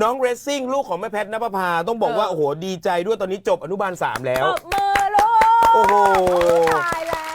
น้องเรซซิ่งลูกของแม่แพทนภพาต้องบอกว่าเออโอ้โห ดีใจด้วยตอนนี้จบอนุบาล 3 แล้วตบมือลูกโอ้โหตายแล้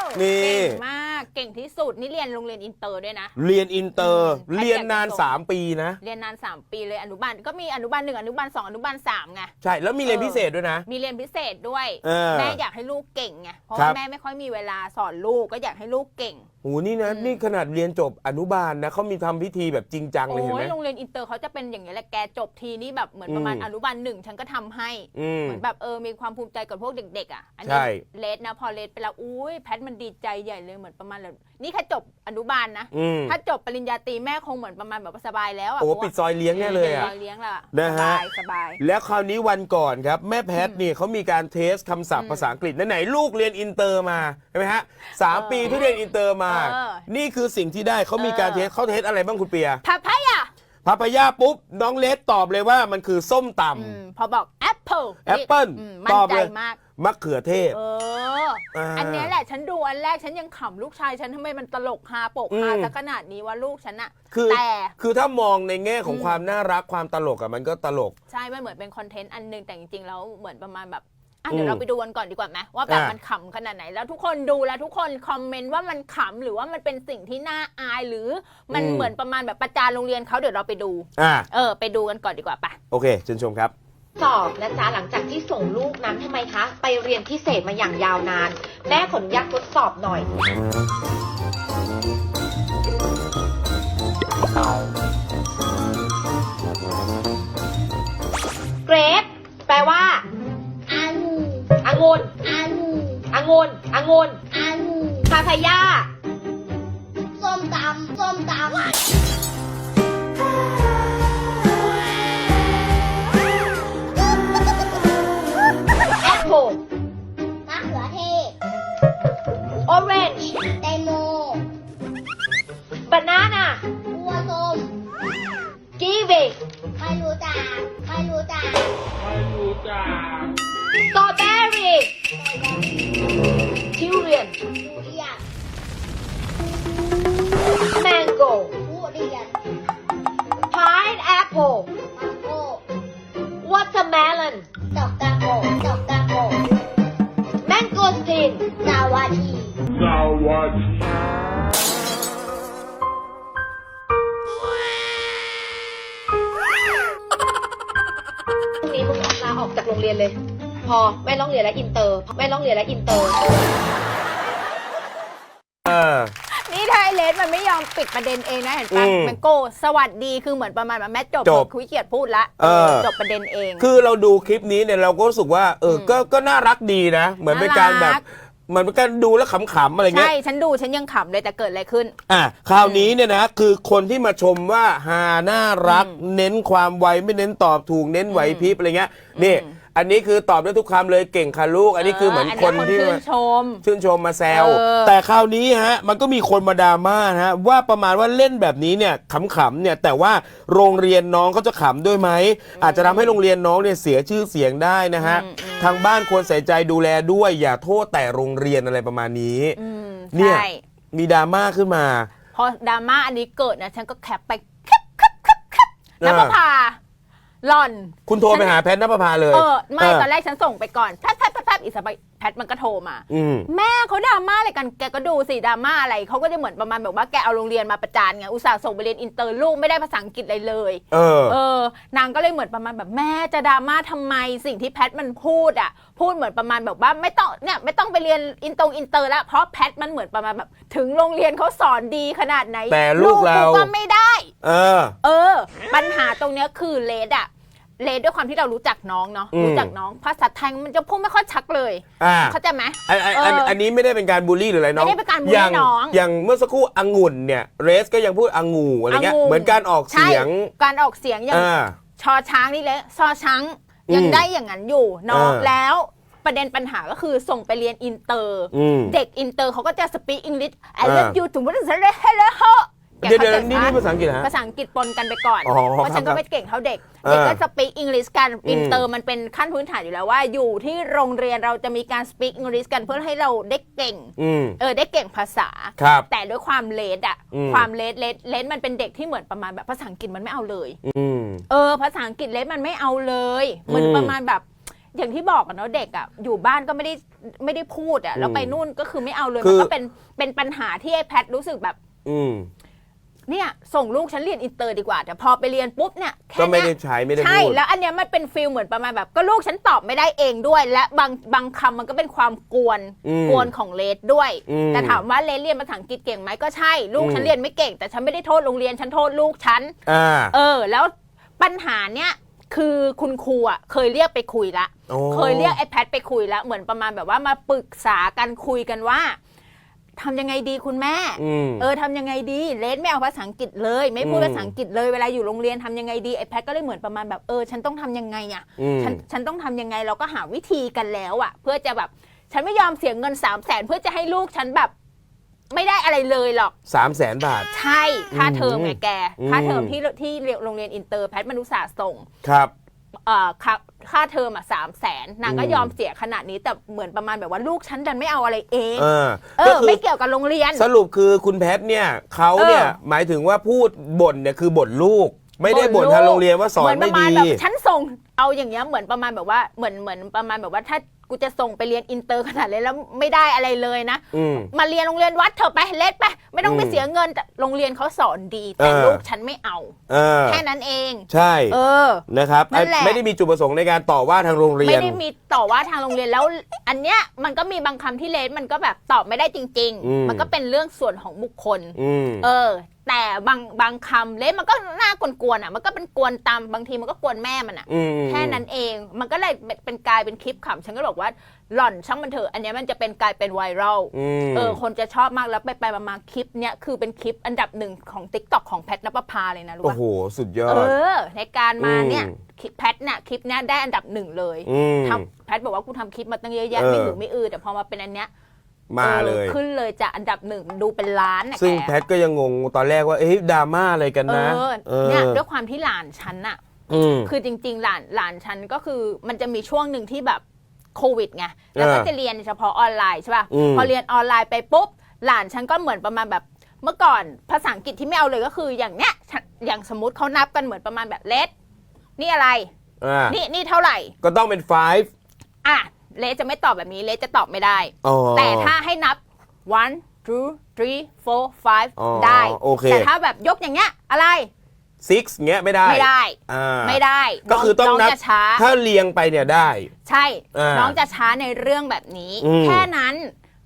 วนี่ เก่งมากเก่งที่สุดนี่เรียนโรงเรียนอินเตอร์ด้วยนะ เรียนอินเตอร์ อืม เรียนนานแพทย์อยากจะจบ3ปีนะ เรียนนาน 3 ปีเลยอนุบาลก็มีอนุบาลหนึ่งอนุบาลสองอนุบาลสามไง ใช่ แล้วมีเรียนเออพิเศษด้วยนะ มีเรียนพิเศษด้วย เออแม่อยากให้ลูกเก่งไงเพราะครัว่าบ แม่ไม่ค่อยมีเวลาสอนลูกก็อยากให้ลูกเก่ง โหนี่นะอืมนี่ขนาดเรียนจบอนุบาลนะเขามีทำพิธีแบบจริงจังเลยโอ้เห็นไหมยโรงเรียนอินเตอร์เขาจะเป็นอย่างนี้ยแหละแกจบทีนี่แบบเหมือนประมาณอืมอนุบาลหนึ่งฉันก็ทำให้อืมเหมือนแบบเออมีความภูมิใจกับพวกเด็กๆอะอันใช่นี้เลสนะพอเลสไปแล้วอุ้ยแพทมันดีใจใหญ่เลยเหมือนประมาณแบบนี่แค่จบอนุบาลนะอืมถ้าจบปริญญาตรีแม่คงเหมือนประมาณแบบว่าสบายแล้วอะโอ้เพราะว่าปิดซอยเลี้ยงแน่เลยอะปิดเลี้ยงและนะสฮะบายสบายแล้วคราวนี้วันก่อนครับแม่แพทเนี่ยเขามีการเทสคำศัพอืท์มภาษาอังกฤษไหนๆลูกเรียนอินเตอร์มาใช่ไหมฮะสามเออปีที่เรียนอินเตอร์มาเออ นี่คือสิ่งที่ได้เขามีการเออเทสเขาเทสอะไรบ้างคุณเปียพาพายะพาปายาปุ๊บ น้องเลสตอบเลยว่ามันคือส้มตอืมพอบอกแอปเปิลแอปเปิ้ลมั่ตนอบใจเลย มากำมะเขือเทศ เออ อ่า อันเนี้ยแหละฉันดูอันแรกฉันยังขำลูกชายฉันทำไมมันตลกฮาโปกฮาอืมซะขนาดนี้ว่าลูกฉันอะคือแต่คือถ้ามองในแง่ของอืมความน่ารักความตลกอะมันก็ตลก ใช่ มันเหมือนเป็นคอนเทนต์อันหนึงแต่จริงๆแล้วเหมือนประมาณแบบ อะอืมเดี๋ยวเราไปดูกันก่อนดีกว่าไหมว่าแบบอะ มันขำขนาดไหน แล้วทุกคนดูแล้วทุกคนคอมเมนต์ว่ามันขำหรือว่ามันเป็นสิ่งที่น่าอายหรือมันอืมเหมือนประมาณแบบประจานโรงเรียนเขาเดี๋ยวเราไปดู อ่าเออ ไปดูกันก่อนดีกว่าปะ โอเคเชิญชมครับ สอบนะจ๊ะหลังจากที่ส่งลูกนั้นทำไมคะ ไปเรียนพิเศษมาอย่างยาวนาน แม่ขออนุญาตทดสอบหน่อย เกรดแปลว่าอันอ งุ่นอันองุ่นองุ่นอันพาพายาส้มตำส้มตำ วีไม่รู้จักไม่รู้จักสตรอเบอรี่ทิวเรียนทุเรียนแมงโก้ทุเรียนพายแอปเปิลมังโก้วอเตอร์เมลอนดอกตะโกดอกตะโกแมงโกสตินสวัสดี รงเรียนเลย พอไม่ต้องเรียนแล้วอินเตอร์ไม่ต้องเรียนแล้วอินเตอร์ เออ นี่ไทยเลสมันไม่ยอมปิดประเด็นเองนะเห็นปะอืมมันโก้สวัสดีคือเหมือนประมาณแบบแม่จบจบคุยเกียรติพูดละเออ จบประเด็นเอง คือเราดูคลิปนี้เนี่ยเราก็รู้สึกว่าเอออมก็ก็น่ารักดีนะ เหมือนเป็นการแบบน่ารัก เหมือนเป็นการดูแล้วขำๆอะไรเงี้ใช่ยฉันดูฉันยังขำเลยแต่เกิดอะไรขึ้น อะคราวนี้เนี่ยนะคือคนที่มาชมว่าฮาน่ารักอืมเน้นความไวไม่เน้นตอบถูกเน้นไหวพริบอะไรเงี้ยนี่ อืมอันนี้คือตอบได้ทุกคำเลยเก่งค่ะลูก อันนี้คือเหมือนคนที่ชื่มานชม ชื่นชมมาแซวเออแต่คราวนี้ฮะมันก็มีคนมาดราม่านะฮะว่าประมาณว่าเล่นแบบนี้เนี่ยขำๆเนี่ยแต่ว่าโรงเรียนน้องเขาจะขำด้วยไหมอาจจะทำให้โรงเรียนน้องเนี่ยเสียชื่อเสียงได้นะฮะอืมอืมทางบ้านควรใส่ใจดูแลด้วยอย่าโทษแต่โรงเรียนอะไรประมาณนี้อืมเนี่ยใช่มีดราม่าขึ้นมา พอดราม่าอันนี้เกิดนะฉันก็แคปไปแคปแคปแคปแคปแล้วก็อ่าพา หล่อน คุณโทรไปหาแพทย์นภพาเลย เออ ไม่เตอนแรกฉันส่งไปก่อนแพทแพทแพทแพทอีกสักพักแพทมันก็โทรมา อืม แม่เขาดราม่าอะไรกัน แกก็ดูสิดราม่าอะไร เขาก็จะเหมือนประมาณแบบว่าแกเอาโรงเรียนมาประจานไง อุตส่าห์ส่งไปเรียนอินเตอร์ลูกไม่ได้ภาษาอังกฤษอะไรเลย เออ เออ นางก็เลยเหมือนประมาณแบบแม่จะดราม่าทำไมสิ่งที่แพทมันพูดอะ พูดเหมือนประมาณแบบว่าไม่ต้องเนี่ยไม่ต้องไปเรียนอินตรงอินเตอร์แล้วเพราะแพทมันเหมือนประมาณแบบ ถึงโรงเรียนเขาสอนดีขนาดไหนแต่ลูกเราก็ไม่ได้ เออ เออ ปัญหาตรงเนี้ยคือเลดอะ เลดด้วยความที่เรารู้จักน้องเนาะอืม รู้จักน้องภาษาไทยมันจะพูดไม่ค่อยชัดเลย อ่าเข้าใจไหม อันอันอันเอออัอันนี้ไม่ได้เป็นการบูลลี่หรืออะไรน้องไม่ได้เป็นการบูลลี่ย่างน้องอย่างเมื่อสักครู่องุ่นเนี่ยเรสก็ยังพูดองูอะไรเงี้ยองุ่นเหมือนการออกเสียงใช่การออกเสียงอย่างอ่า ชอช้างนี่เลยซอช้างยังอืมได้อย่างนั้นอยู่เน้องเออ แล้วประเด็นปัญหาก็คือส่งไปเรียนอินเตอร์ อืม เด็กอินเตอร์เขาก็จะสปีกอังกฤษไอ้เออเลิฟยูถึงว่าจะเรเฮ เลเฮแกเดี๋ยวเดี๋ยวข้าใจนี่ปะนี่ภาษาอังกฤษเหรอฮะ ภาษาอังกฤษปนกันไปก่อน อ๋อเพราะฉันครัก็บไม่เก่งเท่าเด็ก เออเด็กก็สปีกอังกฤษกันอืม อินเตอร์มันเป็นขั้นพื้นฐานอยู่แล้วว่า อยู่ที่โรงเรียนเราจะมีการสปีกอังกฤษกันเพื่อให้เราได้เก่ง อืม เออได้เก่งภาษา ครับ แต่ด้วยความเลดอะอืม ความเลดเลดเลดมันเป็นเด็กที่เหมือนประมาณแบบภาษาอังกฤษมันไม่เอาเลย อืม เออภาษาอังกฤษเลดมันไม่เอาเลยเหมือนอืมประมาณแบบ อย่างที่บอกอะเนาะเด็กอะอยู่บ้านก็ไม่ได้ไม่ได้พูดอะแล้วไปนู่นก็คือไม่เอาเลยคืมันอก็เป็นเป็นปัญหาที่ไอ้แพทรู้สึกแบบ อืม เนี่ยส่งลูกฉันเรียนอินเตอร์ดีกว่า แต่พอไปเรียนปุ๊บเนี่ยแค่ก็ไม่เนี้ได้ยใช้ไม่ได้ใช่ พูด แล้วอันเนี้ยมันเป็นฟิลเหมือนประมาณแบบ ก็ลูกฉันตอบไม่ได้เองด้วย และบางบางคำมันก็เป็นความกวนอืมกวนของเลดด้วย อืมแต่ถามว่าเลดเรียนภาษาอังกฤษเก่งไหมก็ใช่ ลูกอืมฉันเรียนไม่เก่ง แต่ฉันไม่ได้โทษโรงเรียนฉันโทษลูกฉัน อ่าเออ แล้วปัญหาเนี้ยคือคุณครูอะเคยเรียกไปคุยละ โอ้ เคยเรียกไอ้แพทไปคุยแล้วเหมือนประมาณแบบว่ามาปรึกษากันคุยกันว่า ทำยังไงดีคุณแม่ อืม เออทำยังไงดีเลสไม่เอาภาษาอังกฤษเลย ไม่พูดอืม ภาษาอังกฤษเลยเวลาอยู่โรงเรียนทำยังไงดีไอ้แพทก็เลยเหมือนประมาณแบบเออฉันต้องทำยังไงอะอืมฉันฉันต้องทำยังไงเราก็หาวิธีกันแล้วอะ เพื่อจะแบบ ฉันไม่ยอมเสียเงินสามแสนเพื่อจะให้ลูกฉันแบบ ไม่ได้อะไรเลยหรอก สามแสนบาท ใช่ค่าเทอมไงแก อืม ค่าเทอมที่ที่โรงเรียนอินเตอร์แพทมนุษย์ศาสตร์ส่ง ครับเอ่อ ค่าค่าเทอมอะสามแสนนางก็อืมยอมเสียขนาดนี้แต่เหมือนประมาณแบบว่าลูกฉันดันไม่เอาอะไรเองเออเอก็อ คือไม่เกี่ยวกับโรงเรียน สรุปคือคุณแพทเนี่ยเขาเนี่ยเออ หมายถึงว่าพูดบ่นเนี่ยคือบ่นลูก ไม่ได้บ่นทางโรงเรียนว่าสอนเหมือนปไม่ระมาณดีแบบฉันส่งเอาอย่างเงี้ยเหมือนประมาณแบบว่าเหมือนเหมือนประมาณแบบว่าถ้า กูจะส่งไปเรียนอินเตอร์ขนาดเลยแล้วไม่ได้อะไรเลยนะ อืม มาเรียนโรงเรียนวัดเถอะไปเล็ดไป ไม่ต้องไปอืมเสียเงินแต่โรงเรียนเขาสอนดี แต่เออ ลูกฉันไม่เอา เออแค่นั้นเอง ใช่เออ นะครับนั่นแหละ ไม่ได้มีจุดประสงค์ในการต่อว่าทางโรงเรียไม่น ได้มีต่อว่าทางโรงเรียนแล้ว อันเนี้ยมันก็มีบางคำที่เลสมันก็แบบตอบไม่ได้จริง อืม ๆ มันก็เป็นเรื่องส่วนของบุคคล อืม เออ แต่บางบางคำเลสมันก็น่ากวนๆอะ มันก็เป็นกวนตามบางทีมันก็กวนแม่มันอะ อืม แค่นั้นเองมันก็เลยเป็นเป็นกลายเป็นคลิปขำฉันก็บอกว่าหล่อนช่างมันเถอะอันเนี้ยมันจะเป็นกลายเป็นไวรัลอืม เออคนจะชอบมากแล้วไปไปๆมาๆคลิปเนี้ยคือเป็นคลิปอันดับหนึ่งของ t ิ k t o k ของแพทนปภาเลยนะรู้โอ้ปะ โห สุดยอเอดอในการมาเนี่ยอืม คลิปแพทเนี่ยคลิปเนี้ยได้อันดับหนึ่งเลยอืมทำแพทบอกว่ากูทำคลิปมาตั้งเยอะแยะเออ ไม่หือไม่อือแต่พอมาเป็นอันเนี้ย มาเลย ออขึ้นเลยจากอันดับหนึ่งดูเป็นล้านนะซึ่งแกแพทก็ยังงงตอนแรกว่า เอ๊ะดราม่าอะไรกันเอนะอเออเนี่ยด้วยความที่หลานฉันอะอืม คือจริง ๆ หลานหลานฉันก็คือมันจะมีช่วงหนึ่งที่แบบโควิดไงแล้วก็เออจะเรียนเฉพาะออนไลน์ใช่ป่ะอืม พอเรียนออนไลน์ไปปุ๊บ หลานฉันก็เหมือนประมาณแบบเมื่อก่อนภาษาอังกฤษที่ไม่เอาเลยก็คืออย่างเนี้ยฉันอย่างสมมติเขานับกันเหมือนประมาณแบบเลสนี่อะไร อ่านี่นี่เท่าไหร่ ก็ต้องเป็น five อะ เลสจะไม่ตอบแบบนี้เลสจะตอบไม่ได้ อ๋อ แต่ถ้าให้นับ one two three four five อ๋อได้ โอเค แต่ถ้าแบบยกอย่างเงี้ยอะไร six เงี้ยไม่ได้ไม่ได้ อ่าไม่ได้ก็คือต้องนับ จะช้า ถ้าเรียงไปเนี่ยได้ ใช่ อ่าน้องจะช้าในเรื่องแบบนี้ อืมแค่นั้น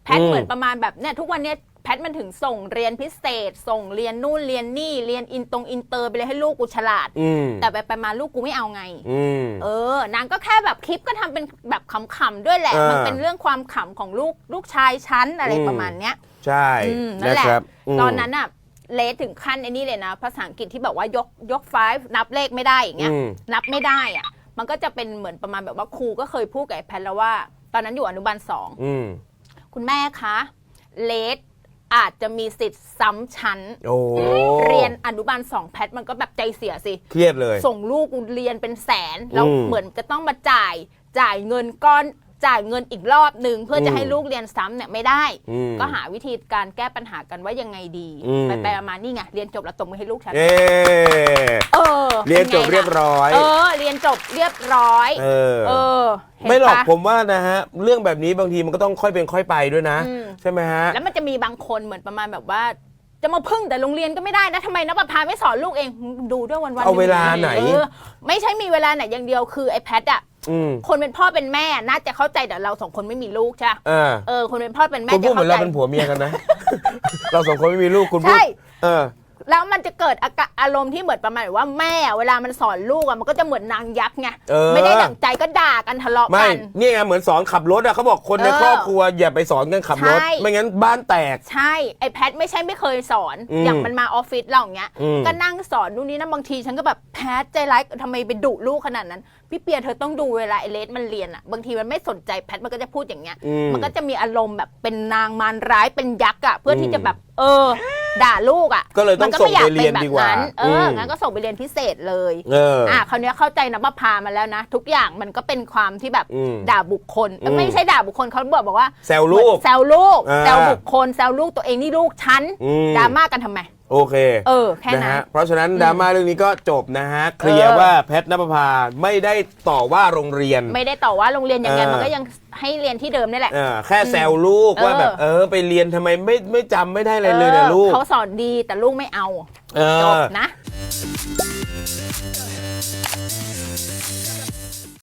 แพทอืมเหมือนประมาณแบบเนี่ยทุกวันเนี้ย แพทมันถึงส่งเรียนพิเศษ ส่งเรียนนู่นเรียนนี่เรียนอินตรงอินเตอร์ไปเลยให้ลูกกูฉลาด อืมแต่ไปไปมาลูกกูไม่เอาไง อืม เออนางก็แค่แบบคลิปก็ทำเป็นแบบขำๆด้วยแหละ อ่ามัมันเป็นเรื่องความขำของลูกลูกชายชั้นอะไรอืม ประมาณเนี้ย ใช่อืมนั่นนะแหละ ครับม ตอนนั้นอะเลสถึงขั้นไอ้นี่เลยนะ ภาษาอังกฤษที่แบบว่ายกยก five นับเลขไม่ได้อย่างเงี้ยอืม นับไม่ได้อะมันก็จะเป็นเหมือนประมาณแบบว่าครูก็เคยพูดกับไอ้แพทแล้วว่า ตอนนั้นอยู่อนุบาลสอง อืม คุณแม่คะเลส อาจจะมีสิทธิ์ซ้ำชั้น โอ้เรียนอนุบาลสองแพทมันก็แบบใจเสียสิ เครียดเลย ส่งลูกเรียนเป็นแสน แล้วอืมเหมือนจะต้องมาจ่ายจ่ายเงินก้อนจ่ายเงินอีกรอบหนึ่งเพื่อจะอืมให้ลูกเรียนซ้ำเนี่ยไม่ได้ อืมก็หาวิธีการแก้ปัญหากันว่ายังไงดี อืม ไปไปๆมาๆนี่ไงเรียนจบแล้วตบมือให้ลูกฉันเอ๊ะ เออเรียนจบป็ไงล่ะเรียบร้อย เออ เรียนจบเรียบร้อย เออ เออเนไม่หรอกปะ ผมว่านะฮะ เรื่องแบบนี้บางทีมันก็ต้องค่อยเป็นค่อยไปด้วยนะ อืม ใช่ไหมฮะ แล้วมันจะมีบางคนเหมือนประมาณแบบว่า จะมาพึ่งแต่โรงเรียนก็ไม่ได้นะทำไมนปภาไม่สอนลูกเองดูด้วยวันๆเอาเวลาไหนเออไม่ใช่มีเวลาไหนอย่างเดียวคือไอ้แพทอะอืมคนเป็นพ่อเป็นแม่น่าจะเข้าใจแต่เราสองคนไม่มีลูกใช่ปะอ่าเออคนเป็นพ่อเป็นแม่คุณพูจะดเหมือเข้านใจ เราเป็นผัวเมียกันนะ เราสองคนไม่มีลูกคุณพูดใช่ เออ แล้วมันจะเกิดอากาอารมณ์ที่เหมือนประมาณว่าแม่อะเวลามันสอนลูกอะมันก็จะเหมือนนางยักษ์ไงเออ ไม่ได้ดั่งใจก็ด่ากันทะเลาะไม่กัน นี่ไงเหมือนสอนขับรถอะเขาบอกคนในเออครอบครัวอย่าไปสอนกันขับรถ ใช่ ไม่งั้นบ้านแตก ใช่ไอ้แพทไม่ใช่ไม่เคยสอนอืมอย่างมันมาออฟฟิศเราอย่างเงี้ยอืม ก็นั่งสอนนู่นนี่นั่นบางทีฉันก็แบบแพทใจร้ายทำไมไปดุลูกขนาดนั้น พี่เปียเธอต้องดูเวลาไอเลสมันเรียนอะบางทีมันไม่สนใจแพทมันก็จะพูดอย่างเงี้ย อืม มันก็จะมีอารมณ์แบบเป็นนางมารร้ายเป็นยักษ์อะเพื่อที่อืมจะแบบเออ ด่าลูกอะก็เลยต้องมันส่งม่ไปเรียนดีกว่าแบบเอออมงั้นก็ส่งไปเรียนพิเศษเลยเออออะคราวเนี้ยเข้าใจนะว่าพามาแล้วนะ ทุกอย่างมันก็เป็นความที่แบบอืมด่าบุคคลเอ้ยอืมไม่ใช่ด่าบุคคลเขาบอกบอกว่าแซวลูกแซวลูกอ่าแซวบุคคลแซวลูกตัวเองนี่ลูกฉันอืมดราม่ากันทำไม โอเคเออแค่นะนั้นฮะเพราะฉะนั้นอืมดราม่าเรื่องนี้ก็จบนะฮะเคลียร์เออว่าแพทนภพาไม่ได้ต่อว่าโรงเรียน ไม่ได้ต่อว่าโรงเรียนยังไงเออมันก็ยังให้เรียนที่เดิมนี่แหละเออแค่แซวลูกเออว่าแบบเออไปเรียนทำไมไม่ไม่จำไม่ได้อะไรเลยนะออลูกเขาสอนดีแต่ลูกไม่เอาเอจบอ นะ